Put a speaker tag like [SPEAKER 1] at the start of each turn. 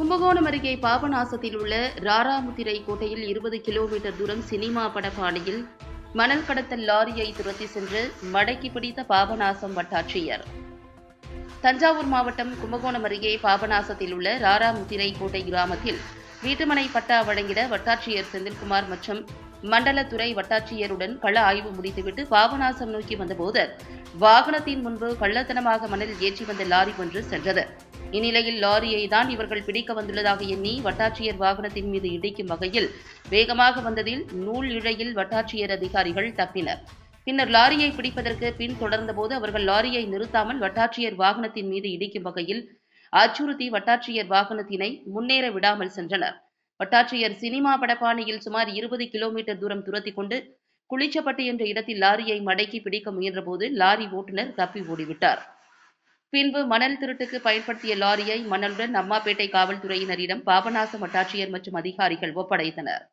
[SPEAKER 1] கும்பகோணம் அருகே பாபநாசத்தில் உள்ள ராராமுத்திரை கோட்டையில் இருபது கிலோமீட்டர் தூரம் சினிமா படப்பாணியில் மணல் கடத்தல் லாரியை துரத்தி சென்று மடக்கி பிடித்த பாபநாசம் வட்டாட்சியர். தஞ்சாவூர் மாவட்டம் கும்பகோணம் அருகே பாபநாசத்தில் உள்ள ராராமுத்திரை கோட்டை கிராமத்தில் வீட்டுமனை பட்டா வழங்கிட வட்டாட்சியர் செந்தில்குமார் மற்றும் மண்டலத்துறை வட்டாட்சியருடன் கள ஆய்வு முடித்துவிட்டு பாபநாசம் நோக்கி வந்தபோது வாகனத்தின் முன்பு கள்ளத்தனமாக மணல் ஏற்றி வந்த லாரி ஒன்று சென்றது. இந்நிலையில் லாரியை தான் இவர்கள் பிடிக்க வந்துள்ளதாக எண்ணி வட்டாட்சியர் வாகனத்தின் மீது இடிக்கும் வகையில் வேகமாக வந்ததில் நூல் இழையில் வட்டாட்சியர் அதிகாரிகள் தப்பினர். பின்னர் லாரியை பிடிப்பதற்கு பின் தொடர்ந்தபோது அவர்கள் லாரியை நிறுத்தாமல் வட்டாட்சியர் வாகனத்தின் மீது இடிக்கும் வகையில் அச்சுறுத்தி வட்டாட்சியர் வாகனத்தினை முன்னேற விடாமல் சென்றனர். வட்டாட்சியர் சினிமா படப்பாணியில் சுமார் இருபது கிலோமீட்டர் தூரம் துரத்தி கொண்டு குளிச்சப்பட்டு என்ற இடத்தில் லாரியை மடக்கி பிடிக்க முயன்றபோது லாரி ஓட்டுநர் தப்பி ஓடிவிட்டார். பின்பு மணல் திருட்டுக்கு பயன்படுத்திய லாரியை மணலுடன் அம்மாப்பேட்டை காவல்துறையினரிடம் பாபநாசம் வட்டாட்சியர் மற்றும் அதிகாரிகள் ஒப்படைத்தனர்.